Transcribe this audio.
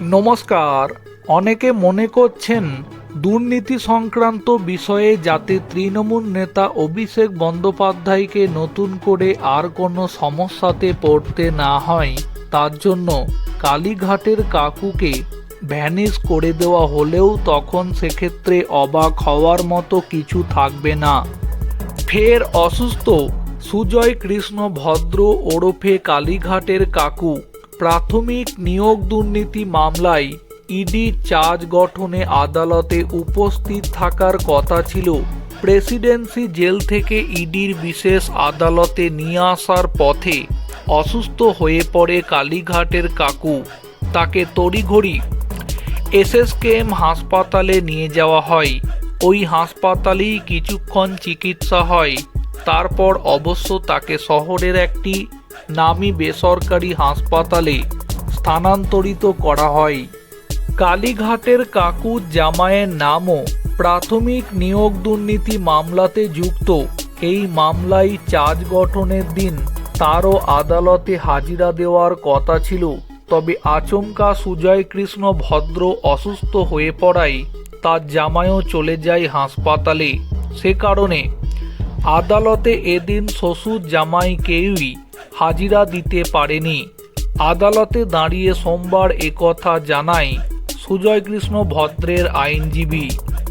নমস্কার। অনেকে মনে করছেন দুর্নীতি সংক্রান্ত বিষয়ে যাতে তৃণমূল নেতা অভিষেক বন্দ্যোপাধ্যায়কে নতুন করে আর কোনো সমস্যাতে পড়তে না হয়, তার জন্য কালীঘাটের কাকুকে ভ্যানিশ করে দেওয়া হলেও তখন সেক্ষেত্রে অবাক হওয়ার মতো কিছু থাকবে না। ফের অসুস্থ সুজয় কৃষ্ণ ভদ্র ওরফে কালীঘাটের কাকু প্রাথমিক নিয়োগ দুর্নীতি মামলায় ইডি চার্জ গঠনে আদালতে উপস্থিত থাকার কথা ছিল। প্রেসিডেন্সি জেল থেকে ইডির বিশেষ আদালতে নিয়ে আসার পথে অসুস্থ হয়ে পড়ে কালীঘাটের কাকু। তাকে তড়িঘড়ি এসএসকেএম হাসপাতালে নিয়ে যাওয়া হয়। ওই হাসপাতালেই কিছুক্ষণ চিকিৎসা হয়। তারপর অবশ্য তাকে শহরের একটি নামী বেসরকারি হাসপাতালে স্থানান্তরিত করা হয়। কালীঘাটের কাকু জামাইয়ের নামও প্রাথমিক নিয়োগ দুর্নীতি মামলাতে যুক্ত। এই মামলায় চার্জ গঠনের দিন তারও আদালতে হাজিরা দেওয়ার কথা ছিল। তবে আচমকা সুজয় কৃষ্ণ ভদ্র অসুস্থ হয়ে পড়ায় তার জামাইও চলে যায় হাসপাতালে। সে কারণে আদালতে এদিন শ্বশুর জামাই কেউই হাজিরা দিতে পারেনি। আদালতে দাঁড়িয়ে সোমবার একথা জানায় সুজয় কৃষ্ণ ভদ্রের আইনজীবী।